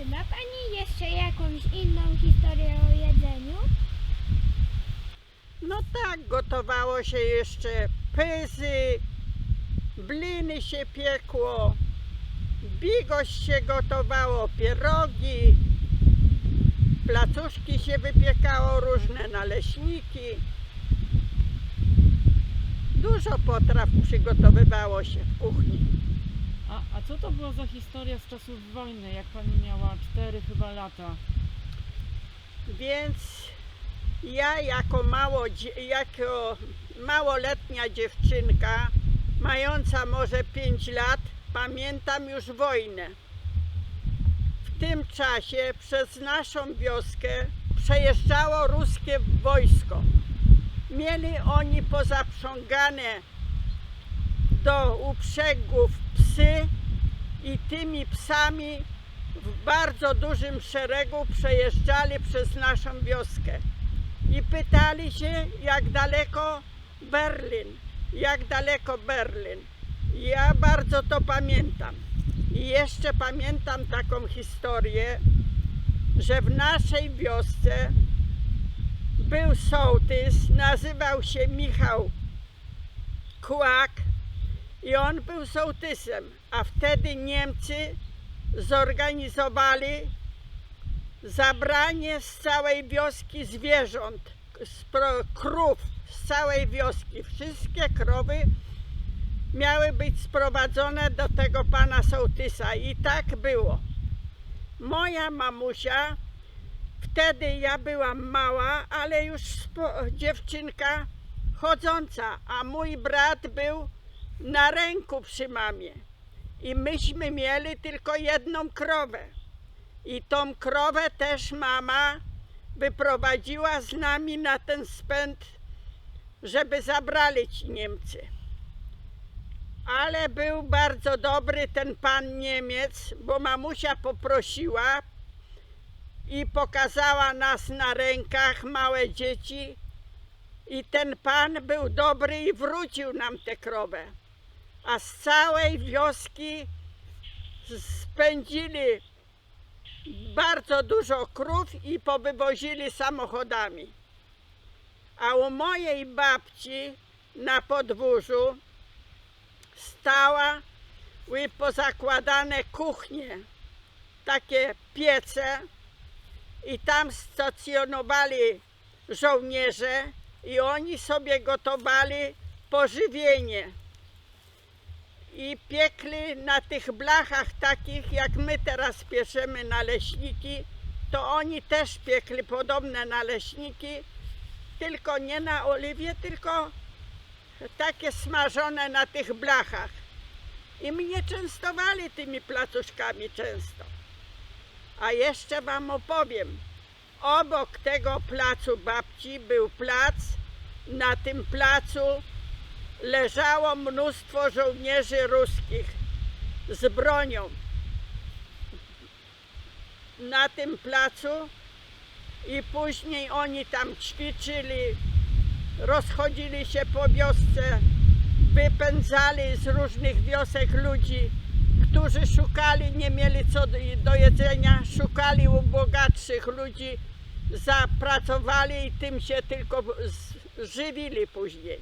Czy ma Pani jeszcze jakąś inną historię o jedzeniu? No tak, gotowało się jeszcze pyzy, bliny się piekło, bigoś się gotowało, pierogi, placuszki się wypiekało, różne naleśniki. Dużo potraw przygotowywało się w kuchni. A, a co to była za historia z czasów wojny, jak pani miała 4 chyba lata? Więc ja jako, mało, jako małoletnia dziewczynka, mająca może 5 lat, pamiętam już wojnę. W tym czasie przez naszą wioskę przejeżdżało ruskie wojsko. Mieli oni pozaprzęgane do uprzęgów psy i tymi psami w bardzo dużym szeregu przejeżdżali przez naszą wioskę i pytali się, jak daleko Berlin, jak daleko Berlin. Ja bardzo to pamiętam. I jeszcze pamiętam taką historię, że w naszej wiosce był sołtys, nazywał się Michał Kłak i on był sołtysem, a wtedy Niemcy zorganizowali zabranie z całej wioski zwierząt, z krów z całej wioski. Wszystkie krowy miały być sprowadzone do tego pana sołtysa i tak było. Moja mamusia, wtedy ja byłam mała, ale już dziewczynka chodząca, a mój brat był na ręku przy mamie. I myśmy mieli tylko jedną krowę. I tą krowę też mama wyprowadziła z nami na ten spęd, żeby zabrali ci Niemcy. Ale był bardzo dobry ten pan Niemiec, bo mamusia poprosiła i pokazała nas na rękach, małe dzieci. I ten pan był dobry i wrócił nam tę krowę a z całej wioski spędzili bardzo dużo krów i powywozili samochodami. A u mojej babci na podwórzu stała pozakładane kuchnie, takie piece i tam stacjonowali żołnierze i oni sobie gotowali pożywienie i piekli na tych blachach takich, jak my teraz pieszemy naleśniki, to oni też piekli podobne naleśniki, tylko nie na oliwie, tylko takie smażone na tych blachach. I mnie częstowali tymi placuszkami często. A jeszcze wam opowiem. Obok tego placu babci był plac. Na tym placu leżało mnóstwo żołnierzy ruskich z bronią na tym placu i później oni tam ćwiczyli, rozchodzili się po wiosce, wypędzali z różnych wiosek ludzi, którzy szukali, nie mieli co do- jedzenia, szukali u bogatszych ludzi, zapracowali i tym się tylko żywili później.